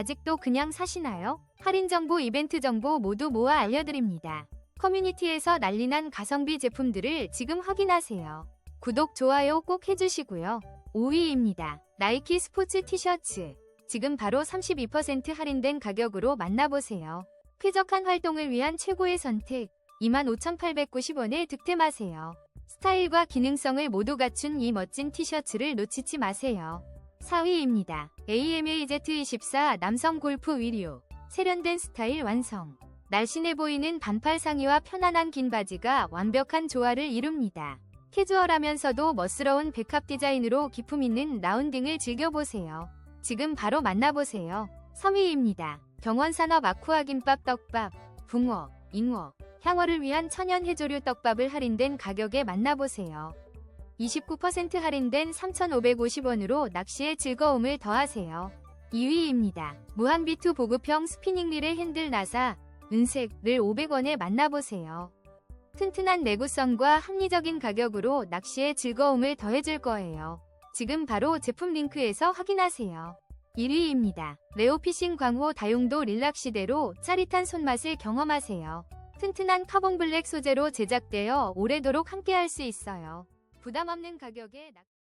아직도 그냥 사시나요? 할인 정보, 이벤트 정보 모두 모아 알려드립니다. 커뮤니티에서 난리난 가성비 제품들을 지금 확인하세요. 구독, 좋아요 꼭 해주시고요. 5위입니다. 나이키 스포츠 티셔츠. 지금 바로 32% 할인된 가격으로 만나보세요. 쾌적한 활동을 위한 최고의 선택. 25,890원에 득템하세요. 스타일과 기능성을 모두 갖춘 이 멋진 티셔츠를 놓치지 마세요. 4위입니다. AMAZ24 남성 골프 위류. 세련된 스타일 완성. 날씬해 보이는 반팔 상의와 편안한 긴 바지가 완벽한 조화를 이룹니다. 캐주얼하면서도 멋스러운 백합 디자인으로 기품 있는 라운딩을 즐겨보세요. 지금 바로 만나보세요. 3위입니다. 경원산업 아쿠아 김밥 떡밥, 붕어, 잉어, 향어를 위한 천연 해조류 떡밥을 할인된 가격에 만나보세요. 29% 할인된 3,550원으로 낚시의 즐거움을 더하세요. 2위입니다. 무한비투 보급형 스피닝릴의 핸들 나사, 은색을 500원에 만나보세요. 튼튼한 내구성과 합리적인 가격으로 낚시의 즐거움을 더해줄 거예요. 지금 바로 제품 링크에서 확인하세요. 1위입니다. 레오피싱 광호 다용도 릴락 시대로 짜릿한 손맛을 경험하세요. 튼튼한 카본 블랙 소재로 제작되어 오래도록 함께할 수 있어요. 부담 없는 가격에 낚-